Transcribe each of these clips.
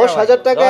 দশ হাজার টাকা?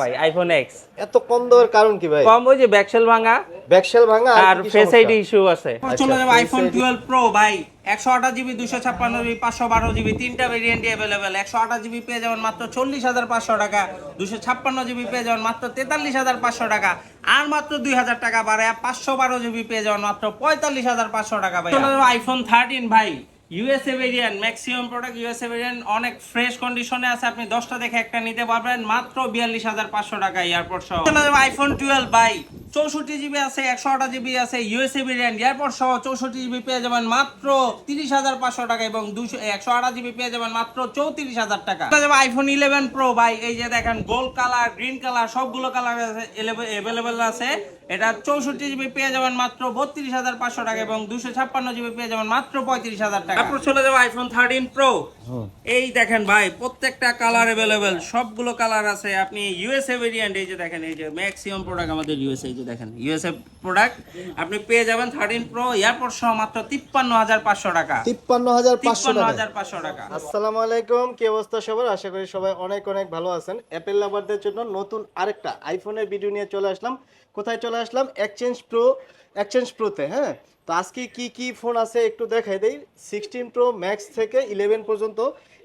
ভাই। আইফোন এক্স এত কম দেওয়ার কারণ কি ভাই? কম ওই যে ব্যাকসেল ভাঙা। ব্যাকশেল ভাঙা আর কি কি ফেস আইডি ইস্যু আছে। আচ্ছা, চলে যাবে আইফোন ID টুয়েলভ প্রো ভাই। একশো আঠাশ জিবি দুশো ছাপ্পান্ন জিবি পাঁচশো বারো জিবি তিনটা ভেরিয়েন্টই অ্যাভেলেবেল একশো আঠাশ জিবি পেয়ে যাবেন মাত্র চল্লিশ হাজার পাঁচশো টাকা। দুশো ছাপ্পান্ন জিবি পেয়ে যাবেন মাত্র তেতাল্লিশ হাজার পাঁচশো টাকা। আর মাত্র দুই হাজার টাকা বাড়ে পাঁচশো বারো জিবি পেয়ে যাবেন মাত্র পঁয়তাল্লিশ হাজার পাঁচশো টাকা ভাই চলে যাবে আইফোন থার্টিন ভাই। USA variant maximum product USA variant অনেক ফ্রেশ কন্ডিশনে আছে, আপনি দশটা দেখে একটা নিতে পারবেন, মাত্র বিয়াল্লিশ হাজার পাঁচশো টাকা এয়ারপোর্ট সহ। আইফোন টুয়েলভ বাই চৌষট্টি জিবি আছে একশো আটা জিবি আছে ইউএসএ ভেরিয়েন্ট এয়ারপোর্ট সহ চৌষট্টি জিবি পেয়ে যাবেন মাত্র তিরিশ হাজার পাঁচশো টাকা এবং দুশো একশো আটা জিবি পেয়ে যাবেন মাত্র চৌত্রিশ হাজার টাকা। যাবে আইফোন ইলেভেন প্রো ভাই এই যে দেখেন গোল্ড কালার গ্রিন কালার সবগুলো কালার অ্যাভেলেবেল আছে। এটা চৌষট্টি জিবি পেয়ে যাবেন মাত্র বত্রিশ হাজার পাঁচশো টাকা এবং দুশো ছাপ্পান্ন জিবি পেয়ে যাবেন মাত্র পঁয়ত্রিশ হাজার টাকা। তারপর চলে যাবে আইফোন থার্টিন প্রো এই দেখেন ভাই প্রত্যেকটা কালার অ্যাভেলেবেল সবগুলো কালার আছে। আপনি ইউএসএ ভেরিয়েন্ট এই যে দেখেন এই যে ম্যাক্সিমাম প্রোডাক্ট আমাদের ইউএসএ যে দেখেন ইউএসএ প্রোডাক্ট আপনি পেয়ে যাবেন থার্টিন প্রো এয়ারপোর্ট সহ মাত্র তিপ্পান্ন হাজার পাঁচশো টাকা। তিপ্পান্ন হাজার পাঁচশো তিপ্পান্ন হাজার পাঁচশো টাকা। আসসালামু আলাইকুম কি অবস্থা সবার? আশা করি সবাই অনেক অনেক ভালো আছেন। অ্যাপেল লাভারদের জন্য নতুন আরেকটা আইফোনের ভিডিও নিয়ে চলে আসলাম। কোথায় চলে আসলাম? এক্সচেঞ্জ প্রো এক্সচেঞ্জ প্রোতে হ্যাঁ? তো আজকে কি কি ফোন আছে একটু দেখাই দেই। সিক্সটিন প্রো ম্যাক্স থেকে ইলেভেন পর্যন্ত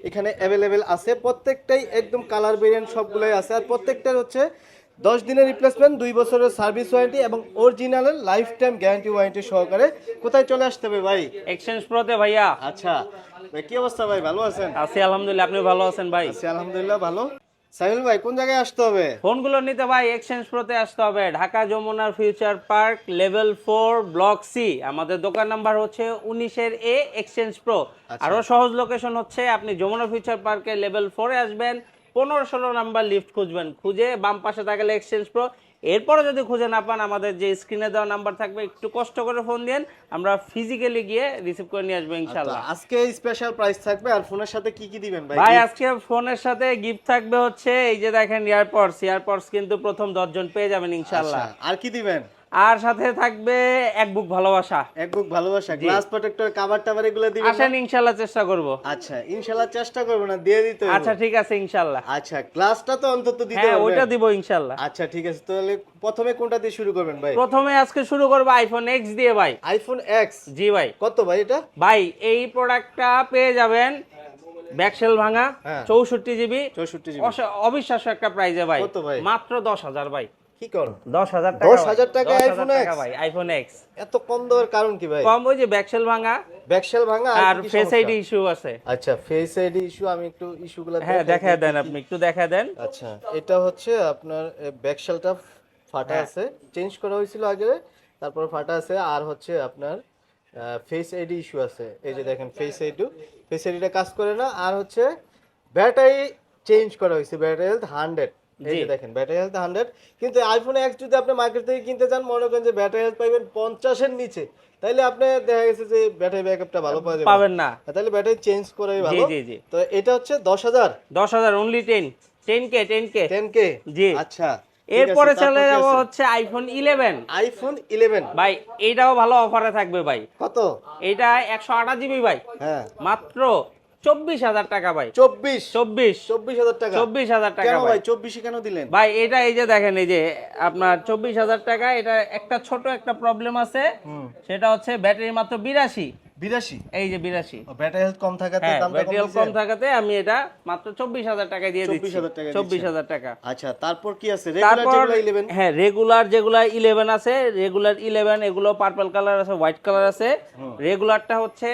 এখানে অ্যাভেলেবেল আছে। প্রত্যেকটাই একদম কালার ভেরিয়েন্ট সবগুলোই আছে। আর প্রত্যেকটার হচ্ছে দশ দিনের রিপ্লেসমেন্ট দুই বছরের সার্ভিস ওয়ারেন্টি এবং অরিজিনালের লাইফ টাইম গ্যারান্টি ওয়ারেন্টি সহকারে কোথায় চলে আসতে হবে ভাই? এক্সচেঞ্জ প্রোতে ভাইয়া। আচ্ছা ভাই কি অবস্থা ভাই? ভালো আছেন? আছি আলহামদুলিল্লাহ। আপনি ভালো আছেন ভাই? আছি আলহামদুলিল্লাহ ভালো। সাইমুল ভাই কোন জায়গায় আসতে হবে? ফোনগুলো নিতে ভাই এক্সচেঞ্জ প্রোতে আসতে হবে। ঢাকা যমুনার Future Park level four block C আমাদের দোকান নাম্বার হচ্ছে উনিশের এ এক্সচেঞ্জ প্রো আরও সহজ লোকেশন হচ্ছে আপনি যমুনা ফিউচার পার্কে লেভেল ফোরে আসবেন। পনেরো ষোলো নাম্বার লিফট খুঁজবেন। খুঁজে বাম পাশে থাকলে এক্সচেঞ্জ প্রো এরপরে যদি খুঁজে না পান আমাদের যে স্ক্রিনে দেওয়া নাম্বার থাকবে একটু কষ্ট করে ফোন দেন আমরা ফিজিক্যালি গিয়ে রিসিভ করে নিয়ে আসব ইনশাল্লাহ আচ্ছা, আজকে স্পেশাল প্রাইস থাকবে আর ফোনের সাথে কি কি দিবেন ভাই? ভাই আজকে ফোনের সাথে গিফট থাকবে হচ্ছে এই যে দেখেন এয়ারপডস এয়ারপডস কিন্তু প্রথম দশজন পেয়ে যাবেন ইনশাল্লাহ আচ্ছা, আর কি দিবেন? আর সাথে থাকবে এক বুক ভালোবাসা। এক বুক ভালোবাসা গ্লাস প্রোটেক্টর কভার টাভার এগুলো দিবেন? আসেন ইনশাল্লাহ চেষ্টা করব। আচ্ছা ইনশাআল্লাহ চেষ্টা করব না দিয়ে দিতে। আচ্ছা ঠিক আছে ইনশাল্লাহ। আচ্ছা গ্লাসটা তো অন্তত দিতে হ্যাঁ হবে। ওইটা দিব ইনশাল্লাহ। আচ্ছা ঠিক আছে তাহলে প্রথমে কোনটা দিয়ে শুরু করবেন ভাই? প্রথমে আজকে শুরু করব আইফোন এক্স দিয়ে ভাই। আইফোন এক্স জি ভাই। কত ভাই এটা? ভাই এই প্রোডাক্টটা পেয়ে যাবেন ব্যাকসেল ভাঙা হ্যাঁ। চৌষট্টি জিবি চৌষট্টি জিবি অবিশ্বাস্য একটা প্রাইজে ভাই। ভাই? মাত্র দশ হাজার ভাই। কি কর? দশ হাজার টাকা 10,000 ভাই। টাকায় 10,000 টাকা X? ভাই আইফোন এক্স এত কম দেওয়ার কারণ কি ভাই? কম ওই যে ব্যাকসেল ভাঙা। ব্যাকশেল ভাঙা আর ফেস? আইডি ইস্যু আছে। আচ্ছা ফেস আইডি ইস্যু আমি একটু ইস্যুগুলো হ্যাঁ দেখা দেন আপনি একটু দেখা দেন। আচ্ছা এটা হচ্ছে আপনার ব্যাকশেলটা ফাটা হ্যাঁ। আছে। চেঞ্জ করা হয়েছিল আগে তারপর ফাটা আছে। আর হচ্ছে আপনার ফেস আইডি ইস্যু আছে। এই যে দেখেন ফেস আইডি ফেস আইডিটা কাজ করে না। আর হচ্ছে ব্যাটারি চেঞ্জ করা হয়েছে ব্যাটারি হেলথ হান্ড্রেড এই যে দেখেন ব্যাটারি হেলথ হান্ড্রেড কিন্তু আইফোন এক্স যদি আপনি মার্কেট থেকে কিনতে চান মনে করেন যে ব্যাটারি হেলথ পাইবেন পঞ্চাশের নিচে তাইলে আপনি দেখা গেছে যে ব্যাটারি ব্যাকআপটা ভালো পাওয়া যাবে। পাবেন না। তাহলে ব্যাটারি চেঞ্জ করাই ভালো। জি, জি। তো এটা হচ্ছে দশ হাজার। দশ হাজার only ten ten K ten K ten K জি। আচ্ছা এরপরে চলে যাব হচ্ছে আইফোন ইলেভেন আইফোন ইলেভেন ভাই এইটাও ভালো অফারে থাকবে ভাই। কত? একশো আঠাশ জিবি ভাই। হ্যাঁ। মাত্র চব্বিশ হাজার টাকা ভাই। চব্বিশ? চব্বিশ। চব্বিশ হাজার টাকা। চব্বিশ হাজার টাকা ভাই। চব্বিশে কেন দিলেন? ভাই এটা এই যে দেখেন এই যে আপনার চব্বিশ হাজার টাকা এটা একটা ছোট একটা প্রবলেম আছে। সেটা হচ্ছে ব্যাটারি মাত্র বিরাশি। বিরাশি? এই যে বিরাশি। ব্যাটারি হেলথ কম থাকাতে কম ব্যাটারি কম থাকাতে আমি এটা মাত্র চব্বিশ হাজার টাকায় দিয়ে দিচ্ছি। চব্বিশ হাজার টাকা আচ্ছা তারপর কি আছে? তারপর হ্যাঁ রেগুলার যেগুলা ইলেভেন আছে রেগুলার ইলেভেন এগুলো পার্পল কালার আছে হোয়াইট কালার আছে। রেগুলারটা হচ্ছে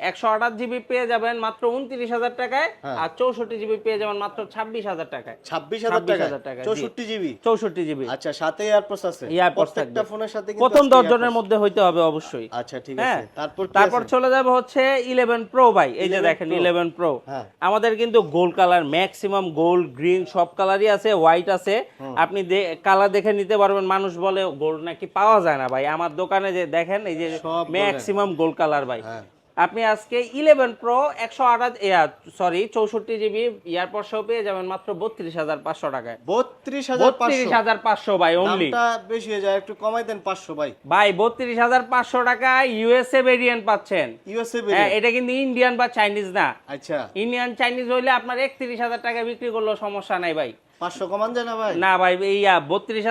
একশো আঠাশ জিবি পেয়ে যাবেন মাত্র উনত্রিশ হাজার টাকায় হ্যাঁ। আর চৌষট্টি জিবি পেয়ে যাবেন মাত্র ছাব্বিশ হাজার টাকায়। ছাব্বিশ হাজার টাকা 26,000 টাকা, জি। চৌষট্টি জিবি? চৌষট্টি জিবি। আচ্ছা সাথে এয়ারপোর্টস আছে? এয়ারপোর্টস প্রত্যেকটা ফোনের সাথে প্রথম আজকে দশ জনের মধ্যে হইতে হবে অবশ্যই। আচ্ছা ঠিক হ্যাঁ আছে। তারপর তারপর চলে যাবে হচ্ছে ইলেভেন প্রো ভাই। এই যে দেখেন ইলেভেন প্রো হ্যাঁ। আমাদের কিন্তু gold colour maximum gold green সব কালারই আছে হোয়াইট আছে। আপনি কালার দেখে নিতে পারবেন। মানুষ বলে গোল্ড নাকি পাওয়া যায় না ভাই? আমার দোকানে যে দেখেন এই যে ম্যাক্সিমাম গোল্ড কালার ভাই। আপনি আজকে ইলেভেন প্রো একশো আঠাশ সরি চৌষট্টি জিবি ইয়ারপর সহ পেয়ে যাবেন মাত্র বত্রিশ হাজার পাঁচশো টাকায়। বত্রিশ হাজার বত্রিশ হাজার পাঁচশো ভাই অনলি বেশি হয়ে যায় একটু কমাই দেন পাঁচশো ভাই। ভাই বত্রিশ হাজার পাঁচশো টাকায় ইউএসএ ভেরিয়েন্ট পাচ্ছেন। ইউএসএ হ্যাঁ এটা কিন্তু ইন্ডিয়ান বা চাইনিজ না। আচ্ছা। ইন্ডিয়ান চাইনিজ হইলে আপনার একত্রিশ হাজার টাকা বিক্রি করলেও সমস্যা নাই ভাই। পাঁচশো কমান যায় না ভাই? না ভাই এই বত্রিশ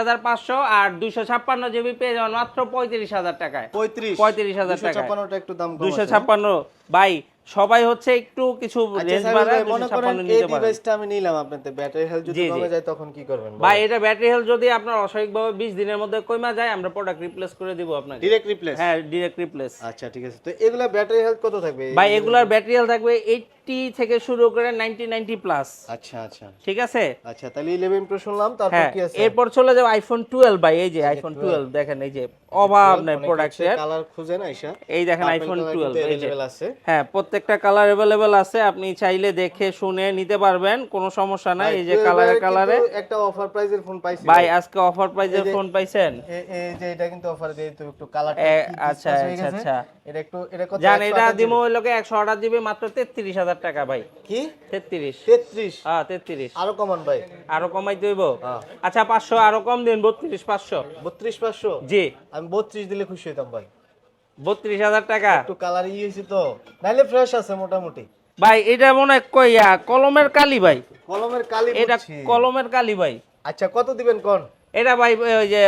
আর দুইশো ছাপ্পান্ন জিবি পেয়ে যাবেন মাত্র পঁয়ত্রিশ হাজার টাকায়। পঁয়ত্রিশ। পঁয়ত্রিশ হাজার টাকা। ছাপ্পান্নটা একটু দাম কম দুইশো আছে, ছাপ্পান্ন ভাই সবাই হচ্ছে একটু কিছু রেঞ্জ বাড়ায় মনে করেন এই ডিভাইসটা আমি নিলাম আপনাদের ব্যাটারি হেলথ যদি জি, জি। কমে যায় তখন কি করবেন ভাই এটা ব্যাটারি হেলথ যদি আপনার অস্বাভাবিকভাবে বিশ দিনের মধ্যে কমা যায় আমরা প্রোডাক্ট রিপ্লেস করে দিব আপনাকে। ডিরেক্ট রিপ্লেস হ্যাঁ ডিরেক্ট রিপ্লেস আচ্ছা ঠিক আছে। তো এগুলা ব্যাটারি হেলথ কত থাকবে? ভাই এগুলার ব্যাটারি হেলথ থাকবে এইটটি থেকে শুরু করে নাইনটি নাইনটি প্লাস। আচ্ছা আচ্ছা। ঠিক আছে? আচ্ছা তাহলে ইলেভেন প্রো শুনলাম হ্যাঁ, এরপর চলে আইফোন টুয়েলভ ভাই এই যে আচ্ছা, আইফোন টুয়েলভ দেখেন এই যে অভাব নাই প্রোডাক্টের কালার আইসা এই দেখেন আইফোন টুয়েলভ এই যে হ্যাঁ প্রত্যেকটা কালার অ্যাভেলেবেল আছে আপনি চাইলে দেখে শুনে নিতে পারবেন কোনো সমস্যা নাই এই যে কালারে কালারে একটা অফার প্রাইজের ফোন ভাই আজকে অফার প্রাইজের ফোন পাইছেন? এই যে এটা কিন্তু অফার দিয়ে তো একটু কালার আচ্ছা আচ্ছা আচ্ছা। এটা একটু এটা কত? জান এটা দিমো লোকে 100 অর্ডার দিবে মাত্র 33000 হাজার টাকা ভাই। কি? তেত্রিশ। 33 হ্যাঁ তেত্রিশ। আরও কমান ভাই। আরও কমাই দইব হ্যাঁ। আচ্ছা পাঁচশো আরও কম দিন বত্রিশ পাঁচশো। 32 500 জি। আমি 32 দিলে খুশি হইতাম ভাই। বত্রিশ হাজার টাকা? একটু কালার ই হইছে তো। নাইলে ফ্রেশ আছে মোটামুটি। ভাই এটা মনে হয় কইয়া কলমের কালি ভাই। কলমের কালি এটা কলমের কালি ভাই। আচ্ছা কত দিবেন কোন? এটা ভাই ওই যে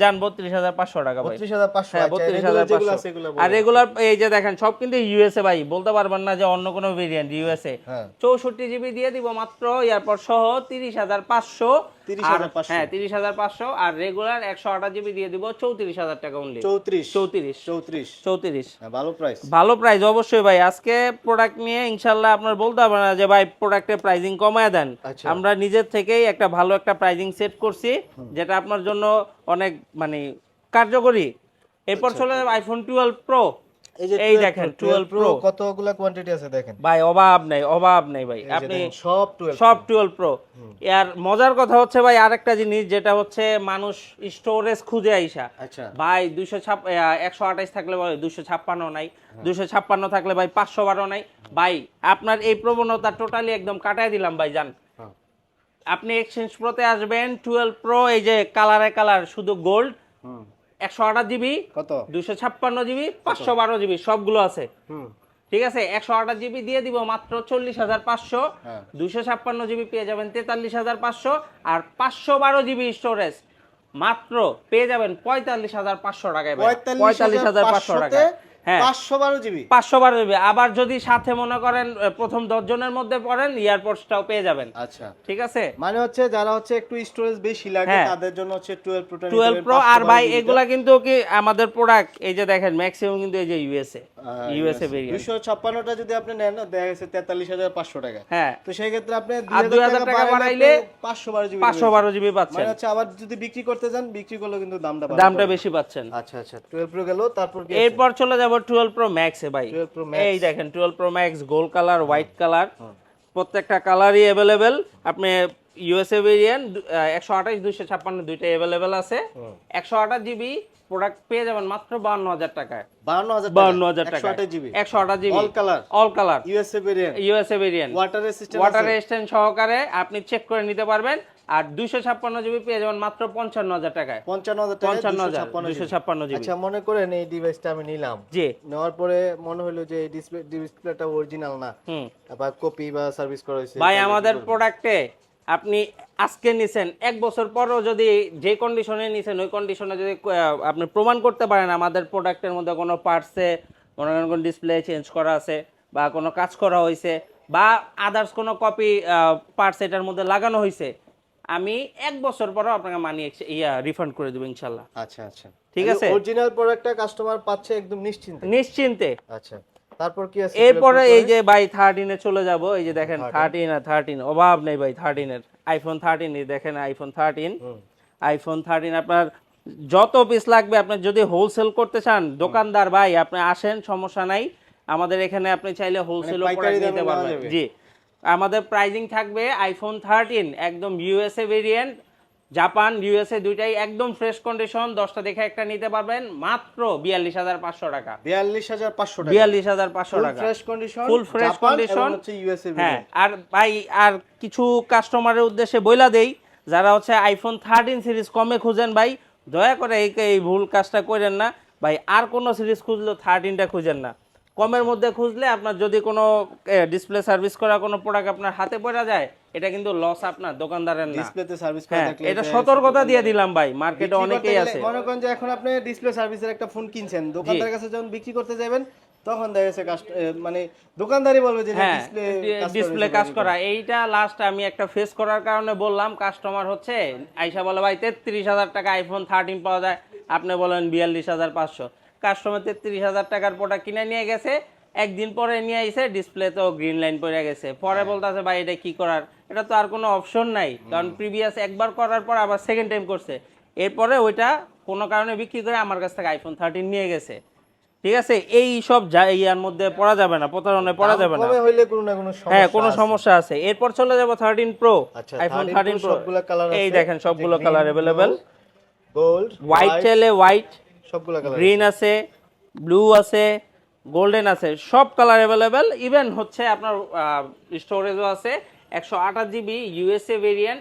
যান বত্রিশ হাজার পাঁচশো টাকা ভাই। 32500 হ্যাঁ আচ্ছা বত্রিশ হাজার পাঁচশো। আর রেগুলার এই যে দেখেন সব কিন্তু ইউএসএ ভাই বলতে পারবেন না যে অন্য কোনো ভেরিয়েন্ট ইউএসএ। হ্যাঁ। চৌষট্টি জিবি দিয়ে দিব মাত্র এরপর সহ তিরিশ হাজার পাঁচশো। 30,500 হ্যাঁ তিরিশ হাজার পাঁচশো আর রেগুলার একশো আঠাশ জিবি দিয়ে দিব চৌত্রিশ হাজার টাকা অনলি 34 চৌত্রিশ। 34 চৌত্রিশ। হ্যাঁ ভালো প্রাইস ভালো প্রাইস অবশ্যই ভাই। আজকে প্রোডাক্ট নিয়ে ইনশাল্লাহ আপনার বলতে হবে না যে ভাই প্রোডাক্টের প্রাইজিং কমায় দেন। আচ্ছা। আমরা নিজের থেকেই একটা ভালো একটা প্রাইজিং সেট করছি যেটা আপনার জন্য অনেক মানে কার্যকরী। এরপর আচ্ছা, চলে যাবে আইফোন টুয়েলভ প্রো এই দেখেন, 12 Pro। কতগুলা কোয়ান্টিটি আছে দেখেন? ভাই অভাব নেই অভাব নেই ভাই। আপনি সব 12 সব টুয়েলভ প্রো আর মজার কথা হচ্ছে ভাই আরেকটা জিনিস যেটা হচ্ছে মানুষ স্টোরেজ খুঁজে আইসা। আচ্ছা। ভাই দুইশো ছাপ একশো আঠাইশ থাকলে ভাই দুইশো ছাপ্পান্ন নাই। হ্যাঁ। দুইশো ছাপ্পান্ন থাকলে ভাই পাঁচশো বারো নাই। ভাই আপনার এই প্রবণতা টোটালি একদম কাটাই দিলাম ভাই জান। হ্যাঁ। আপনি এক্সচেঞ্জ প্রোতে আসবেন টুয়েলভ প্রো এই যে কালারে কালার শুধু গোল্ড হুম। একশো আঠাশ জিবি কত? দুশো ছাপ্পান্ন জিবি পাঁচশো বারো জিবি সবগুলো আছে। ঠিক আছে? একশো আঠাশ জিবি দিয়ে দিব মাত্র চল্লিশ হাজার পাঁচশো দুশো ছাপ্পান্ন জিবি পেয়ে যাবেন তেতাল্লিশ হাজার পাঁচশো আর পাঁচশো বারো জিবি স্টোরেজ মাত্র পেয়ে যাবেন পঁয়তাল্লিশ হাজার পাঁচশো টাকায় পঁয়তাল্লিশ হাজার পাঁচশো টাকা হ্যাঁ। পাঁচশো বারো জিবি। পাঁচশো বারো জিবি। আবার যদি সাথে মনে করেন প্রথম মধ্যে পড়েন পেয়ে যাবেন। আচ্ছা। ঠিক আছে? মানে হচ্ছে যারা হচ্ছে একটু স্টোরেজ বেশি লাগে হ্যাঁ। তাদের জন্য হচ্ছে টুয়েলভ প্রো টুয়েলভ প্রো আর ভাই এগুলা কিন্তু কি আমাদের প্রোডাক্ট এই যে দেখেন ম্যাক্সিমাম কিন্তু এই যে ইউএসএ ইউএসএ ভেরিয়েন্ট দুশো ছাপ্পান্নটা যদি আপনি নেন দেখা গেছে তেতাল্লিশ হাজার পাঁচশো টাকা। হ্যাঁ। তো সেই ক্ষেত্রে আপনি আর 2000 টাকা বাড়াইলে পাঁচশো বারো জিবি পাঁচশো বারো জিবি পাচ্ছেন। মানে হচ্ছে আবার যদি বিক্রি করতে যান বিক্রি করলে কিন্তু দামটা। দামটা বেশি পাচ্ছেন। আচ্ছা আচ্ছা টুয়েলভ প্রো গেল তারপর এরপর চলে যাব টুয়েলভ প্রো ম্যাক্সে ভাই। 12 Pro Max। এই দেখেন twelve pro max gold colour white colour প্রত্যেকটা কালারই অ্যাভেলেবেল আপনি ইউএসএ ভেরিয়েন্ট একশো আঠাশ দুইশো ছাপ্পান্ন দুইটা অ্যাভেলেবেল আছে। একশো আঠাশ জিবি প্রোডাক্ট পেয়ে যাবেন মাত্র বান্ন হাজার টাকায়। বাহান্ন হাজার বান্ন হাজার টাকা আঠাশ জিবি একশো আঠাশ GB all colour all colour USA variant USA variant water resistant water resistant সহকারে আপনি চেক করে নিতে পারবেন। আর দুইশো ছাপ্পান্ন জিবি পেয়ে যাবেন মাত্র পঞ্চান্ন হাজার টাকায়। পঞ্চান্ন হাজার পঞ্চান্ন হাজার 256 দুইশো। ছাপ্পান্ন জিবি। আচ্ছা মনে করেন এই ডিভাইসটা আমি নিলাম। জি। নেওয়ার পরে মনে হলো যে এই ডিসপ্লে ডিসপ্লেটা অরিজিনাল না। হুম। বা কপি বা সার্ভিস করা হয়েছে। ভাই আমাদের প্রোডাক্টে আপনি আজকে নিছেন এক বছর পরও যদি যে কন্ডিশনে নিছেন ওই কন্ডিশনে যদি আপনি প্রমাণ করতে পারেন আমাদের প্রোডাক্টের মধ্যে কোনো পার্টসে মনে করেন কোনো ডিসপ্লে চেঞ্জ করা আছে বা কোনো কাজ করা হয়েছে বা আদার্স কোনো কপি পার্টস এটার মধ্যে লাগানো হয়েছে আমি এক বছর পরও আপনাকে মানি ইয়া রিফান্ড করে দেবো ইনশাল্লাহ। আচ্ছা আচ্ছা। ঠিক আছে। অরিজিনাল প্রোডাক্টটা কাস্টমার পাচ্ছে একদম নিশ্চিন্তে? নিশ্চিন্তে। আচ্ছা তারপর কি আছে এরপরে এই যে ভাই থার্টিনে চলে যাব এই যে দেখেন থার্টিন আর থার্টিন অভাব নেই ভাই থার্টিনের আইফোন থার্টিন দেখেন আইফোন থার্টিন হুম। আইফোন থার্টিন আপনার যত পিস লাগবে আপনি যদি হোলসেল করতে চান দোকানদার ভাই আপনি আসেন সমস্যা নাই। আমাদের এখানে আপনি চাইলে হোলসেল মানে দামে নিতে পারবেন। জি। আমাদের প্রাইজিং থাকবে আইফোন থার্টিন একদম ইউএসএ ভেরিয়েন্ট জাপান ইউএসএ দুইটাই একদম ফ্রেশ কন্ডিশন দশটা দেখে একটা নিতে পারবেন মাত্র বিয়াল্লিশ হাজার পাঁচশো টাকা। বিয়াল্লিশ হাজার পাঁচশো বিয়াল্লিশ হাজার পাঁচশো টাকা। Fresh condition full fresh condition USA হ্যাঁ আর ভাই আর কিছু কাস্টমারের উদ্দেশ্যে বইলা দেই যারা হচ্ছে আইফোন থার্টিন সিরিজ কমে খুঁজেন ভাই দয়া করে এই এই ভুল কাজটা করেন না। ভাই আর কোনো সিরিজ খুঁজলেও থার্টিনটা খুঁজেন না। কমের মধ্যে খুঁজলে আপনার যদি কোনো ডিসপ্লে সার্ভিস করা কোনো প্রোডাক্ট আপনার হাতে পড়া যায় এটা কিন্তু লস আপনার দোকানদারের না। ডিসপ্লেতে সার্ভিস করা হ্যাঁ থাকলে এটা সতর্কতা দিয়ে দিলাম ভাই মার্কেটে অনেকেই আছে। মনে করেন যে এখন আপনি ডিসপ্লে সার্ভিসের একটা ফোন কিনছেন দোকানদারের কাছে যখন বিক্রি করতে যাবেন তখন দেখা এ, মানে দোকানদারই বলবে যে হ্যাঁ ডিসপ্লে ডিসপ্লে কাজ করা। এইটা লাস্ট আমি একটা ফেস করার কারণে বললাম কাস্টমার হচ্ছে আইসা বলে ভাই তেত্রিশ হাজার টাকা আইফোন থার্টিন পাওয়া যায়। আপনি বলেন বিয়াল্লিশ হাজার পাঁচশো। কাস্টমার তেত্রিশ হাজার টাকার প্রোডাক্ট কিনে নিয়ে গেছে একদিন পরে নিয়ে আইসে ডিসপ্লে তো গ্রিন লাইন পড়ে গেছে। পরে বলতেছে ভাই এটা কি করার? এটা তো আর কোনো অপশন নাই কারণ প্রিভিয়াস একবার করার পর আবার সেকেন্ড টাইম করছে। এরপরে ওইটা কোনো কারণে বিক্রি করে আমার কাছ থেকে আইফোন থার্টিন নিয়ে গেছে। ঠিক আছে? এই সব ইয়ার মধ্যে পড়া যাবে না প্রতারণায় পড়া যাবে না। হইলে কোনো না কোনো সমস্যা হ্যাঁ কোনো সমস্যা আছে। এরপর চলে যাব thirteen pro iPhone 13 thirteen pro সবগুলা এই দেখেন সবগুলো কালার অ্যাভেলেবেল গোল্ড হোয়াইট চাইলে হোয়াইট সবগুলা কালার গ্রিন আছে। ব্লু আছে গোল্ডেন আছে সব কালার অ্যাভেলেবেল ইভেন হচ্ছে আপনার স্টোরেজও আছে। একশো আঠাশ GB USA variant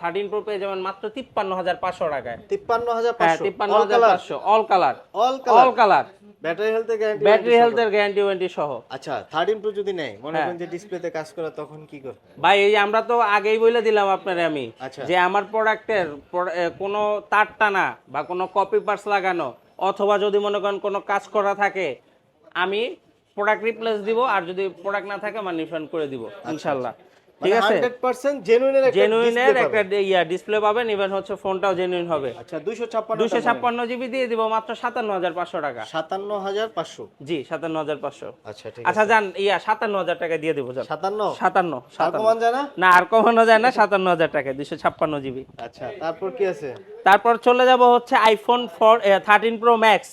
thirteen pro পেয়ে যাবেন মাত্র তিপ্পান্ন হাজার পাঁচশো টাকায়। তিপ্পান্ন হাজার হ্যাঁ তিপ্পান্ন হাজার পাঁচশো। All colour all all colour colour battery হেলথের গ্যারান্টি ব্যাটারি হেলথের গ্যারান্টি ওয়ারেন্টি সহ? আচ্ছা থার্টিন প্রো যদি নেয় মনে। করেন যে ডিসপ্লেতে কাজ করে তখন কি করবে? ভাই এই আমরা তো আগেই বলে দিলাম আপনারে আমি আচ্ছা। যে আমার প্রোডাক্টের কোনো তার টানা বা কোনো কপি লাগানো অথবা যদি মনে করেন কোনো কাজ করা থাকে আমি প্রোডাক্ট রিপ্লেস দিব আর যদি প্রোডাক্ট না থাকে আমার রিফান্ড করে দিব ইনশাল্লাহ। ঠিক আছে? হান্ড্রেড পার্সেন্ট জেনুইনের একটা জেনুইনের একটা ইয়া ডিসপ্লে পাবেন ইভেন হচ্ছে ফোনটাও জেনুইন হবে। আচ্ছা দুইশো ছাপ্পান্ন দুশো ছাপ্পান্ন জিবি দিয়ে দিব মাত্র সাতান্ন হাজার পাঁচশো টাকা। সাতান্ন হাজার পাঁচশো? সাতান্ন হাজার পাঁচশো। আচ্ছা ঠিক আচ্ছা যান ইয়া সাতান্ন হাজার টাকা দিয়ে দেবো সাতান্ন? আর সাতান্ন। যায় না? না আর কমানো যায় না সাতান্ন হাজার টাকা দুশো ছাপ্পান্ন জিবি আচ্ছা তারপর কি আছে? তারপর চলে যাব হচ্ছে iPhone four thirteen pro max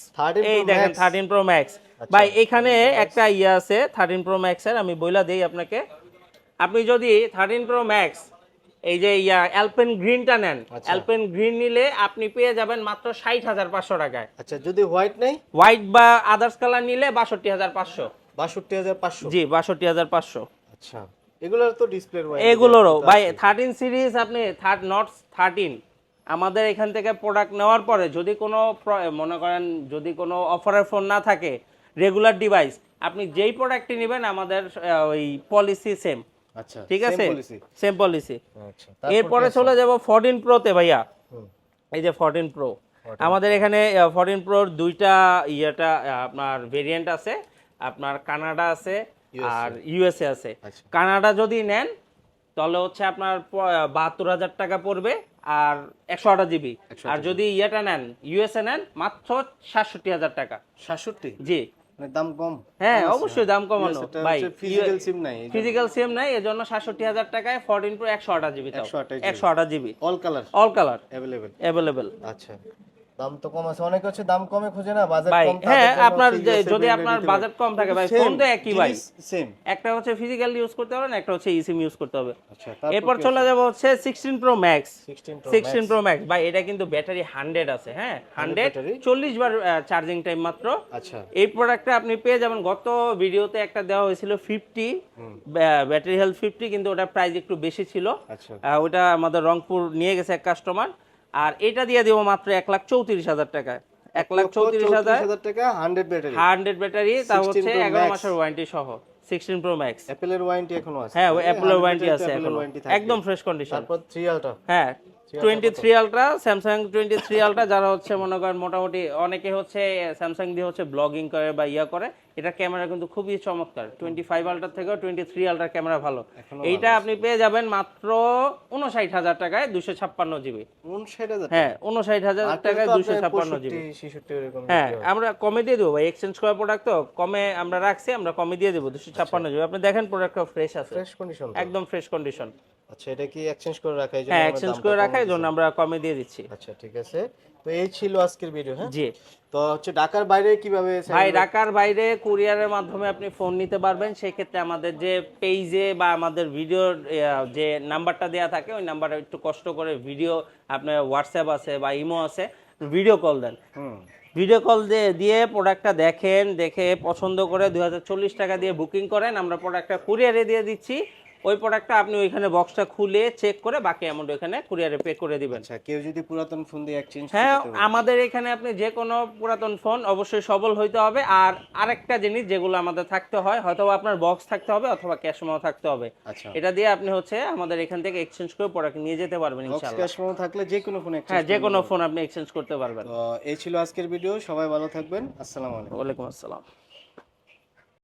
এই দেখেন Max। থার্টিন প্রো ম্যাক্স ভাই এখানে একটা ইয়ে আছে থার্টিন প্রো ম্যাক্স এর আমি বইলা দিই আপনাকে। আপনি যদি থার্টিন প্রো ম্যাক্স এই যে ইয়া অ্যালপেন গ্রিনটা নেন আচ্ছা। অ্যালপেন গ্রিন নিলে আপনি পেয়ে যাবেন মাত্র ষাট হাজার পাঁচশো টাকায়। আচ্ছা যদি হোয়াইট নেই? হোয়াইট বা আদার্স কালার নিলে বাষট্টি হাজার পাঁচশো। বাষট্টি হাজার পাঁচশো? জি বাষট্টি হাজার পাঁচশো। আচ্ছা এগুলোর তো ডিসপ্লে এগুলোরও ভাই থার্টিন সিরিজ আপনি থার্ড নট থার্টিন আমাদের এখান থেকে প্রোডাক্ট নেওয়ার পরে যদি কোনো মনে করেন যদি কোনো অফারের ফোন না থাকে রেগুলার ডিভাইস আপনি যেই প্রোডাক্টটি নেবেন আমাদের ওই পলিসি সেম আচ্ছা ঠিক আছে? সেম পলিসি আচ্ছা এরপরে চলে যাব ফোরটিন প্রোতে ভাইয়া। এই যে ফোরটিন প্রো আমাদের এখানে ফোরটিন প্রোর দুইটা ইয়েটা আপনার ভেরিয়েন্ট আছে আপনার কানাডা আছে আর ইউএসএ আছে। আচ্ছা। কানাডা যদি নেন তাহলে হচ্ছে আপনার বাহাত্তর হাজার টাকা পড়বে আর একশো আঠাশ জিবি। আর যদি ইয়েটা নেন ইউএসএ নেন মাত্র সাতষট্টি হাজার টাকা। সাতষট্টি? জি। দাম কম। হ্যাঁ অবশ্যই দাম কমানো। ভাই ফিজিক্যাল সিম নাই ফিজিক্যাল সিম নাই এজন্য সাতষট্টি হাজার টাকায় ফোরটিন প্রো একশো আঠাশ জিবি তাও। 128 একশো আঠাশ GB all colour all colour available available আচ্ছা। দাম তো কম আছে। অনেক হচ্ছে দাম কমে খুঁজে না কম হ্যাঁ আপনার যদি আপনার বাজেট কম থাকে ভাই ফোন তো একই ভাই। সেম একটা হচ্ছে ফিজিক্যাল ইউজ করতে হবে না একটা হচ্ছে ইসিম ইউজ করতে হবে। আচ্ছা এরপর চলে যাব হচ্ছে sixteen pro max 16 pro max ভাই এটা কিন্তু ব্যাটারি হান্ড্রেড আছে হ্যাঁ? Hundred battery? চল্লিশ বার চার্জিং টাইম মাত্র। আচ্ছা। এই প্রোডাক্টটা আপনি পেয়ে যাবেন। গত ভিডিওতে একটা দেওয়া হয়েছিল ফিফটি ব্যাটারি হেলথ ফিফটি কিন্তু ওটার প্রাইস একটু বেশি ছিল। আচ্ছা। ওটা আমাদের রংপুর নিয়ে গেছে এক কাস্টমার আর এটা দিয়ে দেবো মাত্র এক লাখ চৌত্রিশ হাজার টাকায় এক লাখ চৌত্রিশ হাজার টাকা হান্ড্রেড ব্যাটারি হান্ড্রেড ব্যাটারি তা হচ্ছে এগারো মাসের ওয়ারেন্টি সহ সিক্সটিন প্রো ম্যাক্স অ্যাপেলের ওয়ারেন্টি এখনও আছে। হ্যাঁ অ্যাপেলের অ্যাপলের 100 ওয়ারেন্টি আছে এখনও। একদম ফ্রেশ কন্ডিশন তারপর থ্রি আলট্রা হ্যাঁ। Twenty three ultra Samsung twenty three ultra যারা হচ্ছে মনে করেন মোটামুটি অনেকে হচ্ছে স্যামসাং দিয়ে হচ্ছে ব্লগিং করে বা ইয়া করে এটা ক্যামেরা কিন্তু খুবই চমৎকার। টোয়েন্টি ফাইভ আলট্রা থেকেও টোয়েন্টি থ্রি আলট্রার ক্যামেরা ভালো এইটা আপনি পেয়ে যাবেন মাত্র উনষাট হাজার টাকায় দুশো ছাপ্পান্ন জিবি। হ্যাঁ উনষাট হাজার টাকায় দুশো ছাপ্পান্ন জিবি। হ্যাঁ আমরা কমে দিয়ে দেবো ভাই। এক্সচেঞ্জ করা প্রোডাক্ট তো কমে আমরা রাখছি আমরা কমে দিয়ে দেবো দুশো ছাপ্পান্ন জিবি। আপনি দেখেন প্রোডাক্টটা ফ্রেশ আছে। ফ্রেশ কন্ডিশন একদম ফ্রেশ কন্ডিশন আচ্ছা এটা কি এক্সচেঞ্জ করে রাখা এই জন্য হ্যাঁ এক্সচেঞ্জ করে কমে রাখা এই জন্য আমরা কমে দিয়ে দিচ্ছি। আচ্ছা ঠিক আছে। তো এই ছিল আজকের ভিডিও হ্যাঁ? জি। তো হচ্ছে ঢাকার বাইরে কীভাবে ভাই ঢাকার বাইরে কুরিয়ারের মাধ্যমে আপনি ফোন নিতে পারবেন। সেই ক্ষেত্রে আমাদের যে পেজে বা আমাদের ভিডিওর যে নাম্বারটা দেওয়া থাকে ওই নাম্বারে একটু কষ্ট করে ভিডিও আপনার হোয়াটসঅ্যাপ আছে বা ইমো আছে ভিডিও কল দেন। হুম। ভিডিও কল দিয়ে দিয়ে প্রোডাক্টটা দেখেন দেখে পছন্দ করে দুই হাজার চল্লিশ টাকা দিয়ে বুকিং করেন। আমরা প্রোডাক্টটা কুরিয়ারে দিয়ে দিচ্ছি। ওই প্রোডাক্টটা আপনি ওইখানে বক্সটা খুলে চেক করে বাকি অ্যামাউন্ট ওইখানে কুরিয়ারে পে করে দিবেন। আচ্ছা কেউ যদি পুরাতন ফোন দিয়ে এক্সচেঞ্জ হ্যাঁ আমাদের এখানে আপনি যে কোনো পুরাতন ফোন অবশ্যই সবল হইতে হবে। আর আরেকটা জিনিস যেগুলো আমাদের থাকতে হয় হয়তো আপনার বক্স থাকতে হবে অথবা ক্যাশ মেমো থাকতে হবে। আচ্ছা। এটা দিয়ে আপনি হচ্ছে আমাদের এখান থেকে এক্সচেঞ্জ করে প্রোডাক্ট নিয়ে যেতে পারবেন ইনশাআল্লাহ। ক্যাশ মেমো থাকলে যে কোনো ফোন হ্যাঁ যে কোনো ফোন আপনি এক্সচেঞ্জ করতে পারবেন। তো এই ছিল আজকের ভিডিও সবাই ভালো থাকবেন। আসসালামু আলাইকুম। ওয়ালাইকুম আসসালাম।